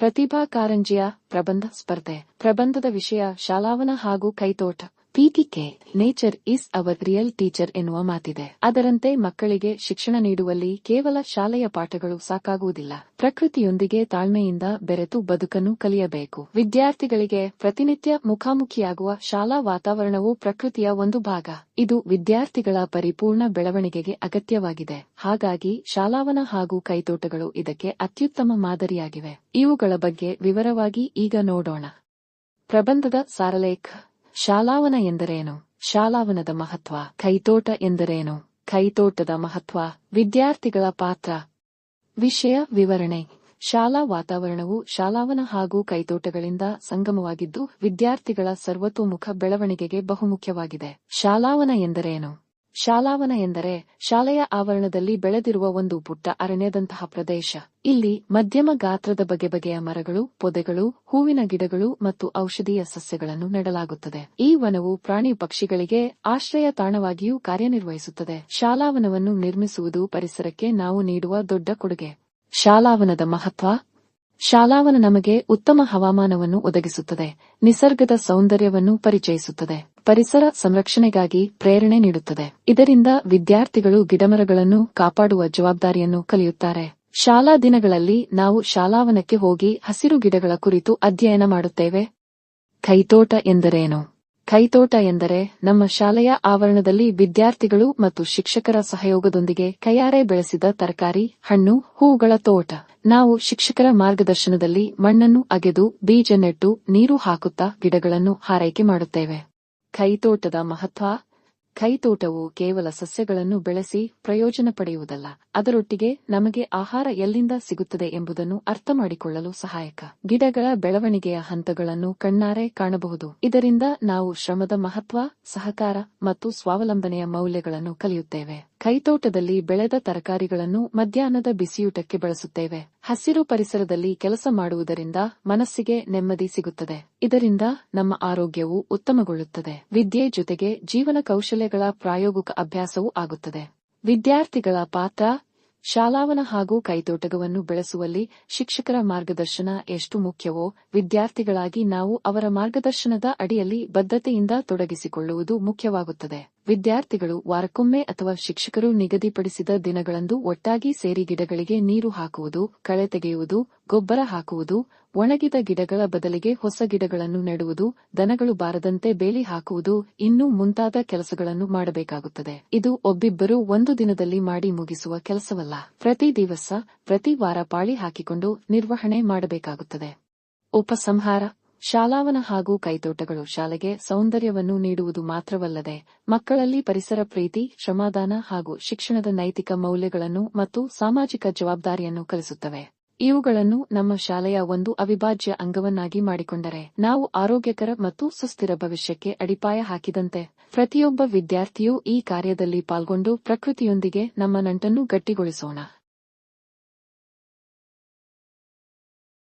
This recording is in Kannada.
ಪ್ರತಿಭಾ ಕಾರಂಜಿಯ ಪ್ರಬಂಧ ಸ್ಪರ್ಧೆ. ಪ್ರಬಂಧದ ವಿಷಯ ಶಾಲಾವನ ಹಾಗೂ ಕೈತೋಟ. PTK nature is our real teacher ಎನ್ನುವ ಮಾತಿದೆ. ಅದರಂತೆ ಮಕ್ಕಳಿಗೆ ಶಿಕ್ಷಣ ನೀಡುವಲ್ಲಿ ಕೇವಲ ಶಾಲೆಯ ಪಾಠಗಳು ಸಾಕಾಗುವುದಿಲ್ಲ. ಪ್ರಕೃತಿಯೊಂದಿಗೆ ತಾಳ್ಮೆಯಿಂದ ಬೆರೆತು ಬದುಕನ್ನು ಕಲಿಯಬೇಕು. ವಿದ್ಯಾರ್ಥಿಗಳಿಗೆ ಪ್ರತಿನಿತ್ಯ ಮುಖಾಮುಖಿಯಾಗುವ ಶಾಲಾ ವಾತಾವರಣವು ಪ್ರಕೃತಿಯ ಒಂದು ಭಾಗ. ಇದು ವಿದ್ಯಾರ್ಥಿಗಳ ಪರಿಪೂರ್ಣ ಬೆಳವಣಿಗೆಗೆ ಅಗತ್ಯವಾಗಿದೆ. ಹಾಗಾಗಿ ಶಾಲಾವನ ಹಾಗೂ ಕೈತೋಟಗಳು ಇದಕ್ಕೆ ಅತ್ಯುತ್ತಮ ಮಾದರಿಯಾಗಿವೆ. ಇವುಗಳ ಬಗ್ಗೆ ವಿವರವಾಗಿ ಈಗ ನೋಡೋಣ. ಪ್ರಬಂಧದ ಸಾರಲೇಖ. ಶಾಲಾವನ ಎಂದರೇನು? ಶಾಲಾವನದ ಮಹತ್ವ, ಕೈತೋಟ ಎಂದರೇನು? ಕೈತೋಟದ ಮಹತ್ವ, ವಿದ್ಯಾರ್ಥಿಗಳ ಪಾತ್ರ. ವಿಷಯ ವಿವರಣೆ. ಶಾಲಾ ವಾತಾವರಣವು ಶಾಲಾವನ ಹಾಗೂ ಕೈತೋಟಗಳಿಂದ ಸಂಗಮವಾಗಿದ್ದು, ವಿದ್ಯಾರ್ಥಿಗಳ ಸರ್ವತೋಮುಖ ಬೆಳವಣಿಗೆಗೆ ಬಹುಮುಖ್ಯವಾಗಿದೆ. ಶಾಲಾವನ ಎಂದರೇನು? ಶಾಲಾವನ ಎಂದರೆ ಶಾಲೆಯ ಆವರಣದಲ್ಲಿ ಬೆಳೆದಿರುವ ಒಂದು ಪುಟ್ಟ ಅರಣ್ಯದಂತಹ ಪ್ರದೇಶ. ಇಲ್ಲಿ ಮಧ್ಯಮ ಗಾತ್ರದ ಬಗೆ ಬಗೆಯ ಮರಗಳು, ಪೊದೆಗಳು, ಹೂವಿನ ಗಿಡಗಳು ಮತ್ತು ಔಷಧೀಯ ಸಸ್ಯಗಳನ್ನು ನೆಡಲಾಗುತ್ತದೆ. ಈ ವನವು ಪ್ರಾಣಿ ಪಕ್ಷಿಗಳಿಗೆ ಆಶ್ರಯ ತಾಣವಾಗಿಯೂ ಕಾರ್ಯನಿರ್ವಹಿಸುತ್ತದೆ. ಶಾಲಾವನವನ್ನು ನಿರ್ಮಿಸುವುದು ಪರಿಸರಕ್ಕೆ ನಾವು ನೀಡುವ ದೊಡ್ಡ ಕೊಡುಗೆ. ಶಾಲಾವನದ ಮಹತ್ವ ಶಾಲಾವನ ನಮಗೆ ಉತ್ತಮ ಹವಾಮಾನವನ್ನು ಒದಗಿಸುತ್ತದೆ, ನಿಸರ್ಗದ ಸೌಂದರ್ಯವನ್ನು ಪರಿಚಯಿಸುತ್ತದೆ, ಪರಿಸರ ಸಂರಕ್ಷಣೆಗಾಗಿ ಪ್ರೇರಣೆ ನೀಡುತ್ತದೆ. ಇದರಿಂದ ವಿದ್ಯಾರ್ಥಿಗಳು ಗಿಡಮರಗಳನ್ನು ಕಾಪಾಡುವ ಜವಾಬ್ದಾರಿಯನ್ನು ಕಲಿಯುತ್ತಾರೆ. ಶಾಲಾ ದಿನಗಳಲ್ಲಿ ನಾವು ಶಾಲಾವನಕ್ಕೆ ಹೋಗಿ ಹಸಿರು ಗಿಡಗಳ ಕುರಿತು ಅಧ್ಯಯನ ಮಾಡುತ್ತೇವೆ. ಕೈತೋಟ ಎಂದರೇನು? ಕೈತೋಟ ಎಂದರೆ ನಮ್ಮ ಶಾಲೆಯ ಆವರಣದಲ್ಲಿ ವಿದ್ಯಾರ್ಥಿಗಳು ಮತ್ತು ಶಿಕ್ಷಕರ ಸಹಯೋಗದೊಂದಿಗೆ ಕೈಯಾರೆ ಬೆಳೆಸಿದ ತರಕಾರಿ, ಹಣ್ಣು, ಹೂವುಗಳ ತೋಟ. ನಾವು ಶಿಕ್ಷಕರ ಮಾರ್ಗದರ್ಶನದಲ್ಲಿ ಮಣ್ಣನ್ನು ಅಗೆದು ಬೀಜ ನೆಟ್ಟು ನೀರು ಹಾಕುತ್ತಾ ಗಿಡಗಳನ್ನು ಹಾರೈಕೆ ಮಾಡುತ್ತೇವೆ. ಕೈತೋಟದ ಮಹತ್ವ ಕೈತೋಟವು ಕೇವಲ ಸಸ್ಯಗಳನ್ನು ಬೆಳೆಸಿ ಪ್ರಯೋಜನ ಪಡೆಯುವುದಲ್ಲ ಅದರೊಟ್ಟಿಗೆ ನಮಗೆ ಆಹಾರ ಎಲ್ಲಿಂದ ಸಿಗುತ್ತದೆ ಎಂಬುದನ್ನು ಅರ್ಥ ಮಾಡಿಕೊಳ್ಳಲು ಸಹಾಯಕ. ಗಿಡಗಳ ಬೆಳವಣಿಗೆಯ ಹಂತಗಳನ್ನು ಕಣ್ಣಾರೆ ಕಾಣಬಹುದು. ಇದರಿಂದ ನಾವು ಶ್ರಮದ ಮಹತ್ವ, ಸಹಕಾರ ಮತ್ತು ಸ್ವಾವಲಂಬನೆಯ ಮೌಲ್ಯಗಳನ್ನು ಕಲಿಯುತ್ತೇವೆ. ಕೈತೋಟದಲ್ಲಿ ಬೆಳೆದ ತರಕಾರಿಗಳನ್ನು ಮಧ್ಯಾಹ್ನದ ಬಿಸಿಯೂಟಕ್ಕೆ ಬಳಸುತ್ತೇವೆ. ಹಸಿರು ಪರಿಸರದಲ್ಲಿ ಕೆಲಸ ಮಾಡುವುದರಿಂದ ಮನಸ್ಸಿಗೆ ನೆಮ್ಮದಿ ಸಿಗುತ್ತದೆ. ಇದರಿಂದ ನಮ್ಮ ಆರೋಗ್ಯವು ಉತ್ತಮಗೊಳ್ಳುತ್ತದೆ. ವಿದ್ಯೆ ಜೊತೆಗೆ ಜೀವನ ಕೌಶಲ್ಯಗಳ ಪ್ರಾಯೋಗಿಕ ಅಭ್ಯಾಸವೂ ಆಗುತ್ತದೆ. ವಿದ್ಯಾರ್ಥಿಗಳ ಪಾತ್ರ, ಶಾಲಾವನ ಹಾಗೂ ಕೈತೋಟಗವನ್ನು ಬೆಳೆಸುವಲ್ಲಿ ಶಿಕ್ಷಕರ ಮಾರ್ಗದರ್ಶನ ಎಷ್ಟು ಮುಖ್ಯವೋ, ವಿದ್ಯಾರ್ಥಿಗಳಾಗಿ ನಾವು ಅವರ ಮಾರ್ಗದರ್ಶನದ ಅಡಿಯಲ್ಲಿ ಬದ್ಧತೆಯಿಂದ ತೊಡಗಿಸಿಕೊಳ್ಳುವುದು ಮುಖ್ಯವಾಗುತ್ತದೆ. ವಿದ್ಯಾರ್ಥಿಗಳು ವಾರಕ್ಕೊಮ್ಮೆ ಅಥವಾ ಶಿಕ್ಷಕರು ನಿಗದಿಪಡಿಸಿದ ದಿನಗಳಂದು ಒಟ್ಟಾಗಿ ಸೇರಿ ಗಿಡಗಳಿಗೆ ನೀರು ಹಾಕುವುದು, ಕಳೆ ತೆಗೆಯುವುದು, ಗೊಬ್ಬರ ಹಾಕುವುದು, ಒಣಗಿದ ಗಿಡಗಳ ಬದಲಿಗೆ ಹೊಸ ಗಿಡಗಳನ್ನು ನೆಡುವುದು, ದನಗಳು ಬಾರದಂತೆ ಬೇಲಿ ಹಾಕುವುದು ಇನ್ನೂ ಮುಂತಾದ ಕೆಲಸಗಳನ್ನು ಮಾಡಬೇಕಾಗುತ್ತದೆ. ಇದು ಒಬ್ಬಿಬ್ಬರು ಒಂದು ದಿನದಲ್ಲಿ ಮಾಡಿ ಮುಗಿಸುವ ಕೆಲಸವಲ್ಲ. ಪ್ರತಿ ದಿವಸ ಪ್ರತಿ ವಾರ ಪಾಳಿ ಹಾಕಿಕೊಂಡು ನಿರ್ವಹಣೆ ಮಾಡಬೇಕಾಗುತ್ತದೆ. ಉಪಸಂಹಾರ ಶಾಲಾವನ ಹಾಗೂ ಕೈತೋಟಗಳು ಶಾಲೆಗೆ ಸೌಂದರ್ಯವನ್ನು ನೀಡುವುದು ಮಾತ್ರವಲ್ಲದೆ, ಮಕ್ಕಳಲ್ಲಿ ಪರಿಸರ ಪ್ರೀತಿ, ಶ್ರಮಾದಾನ ಹಾಗೂ ಶಿಕ್ಷಣದ ನೈತಿಕ ಮೌಲ್ಯಗಳನ್ನು ಮತ್ತು ಸಾಮಾಜಿಕ ಜವಾಬ್ದಾರಿಯನ್ನು ಕಲಿಸುತ್ತವೆ. ಇವುಗಳನ್ನು ನಮ್ಮ ಶಾಲೆಯ ಒಂದು ಅವಿಭಾಜ್ಯ ಅಂಗವನ್ನಾಗಿ ಮಾಡಿಕೊಂಡರೆ, ನಾವು ಆರೋಗ್ಯಕರ ಮತ್ತು ಸುಸ್ಥಿರ ಭವಿಷ್ಯಕ್ಕೆ ಅಡಿಪಾಯ ಹಾಕಿದಂತೆ, ಪ್ರತಿಯೊಬ್ಬ ವಿದ್ಯಾರ್ಥಿಯೂ ಈ ಕಾರ್ಯದಲ್ಲಿ ಪಾಲ್ಗೊಂಡು ಪ್ರಕೃತಿಯೊಂದಿಗೆ ನಮ್ಮ ನಂಟನ್ನು ಗಟ್ಟಿಗೊಳಿಸೋಣ.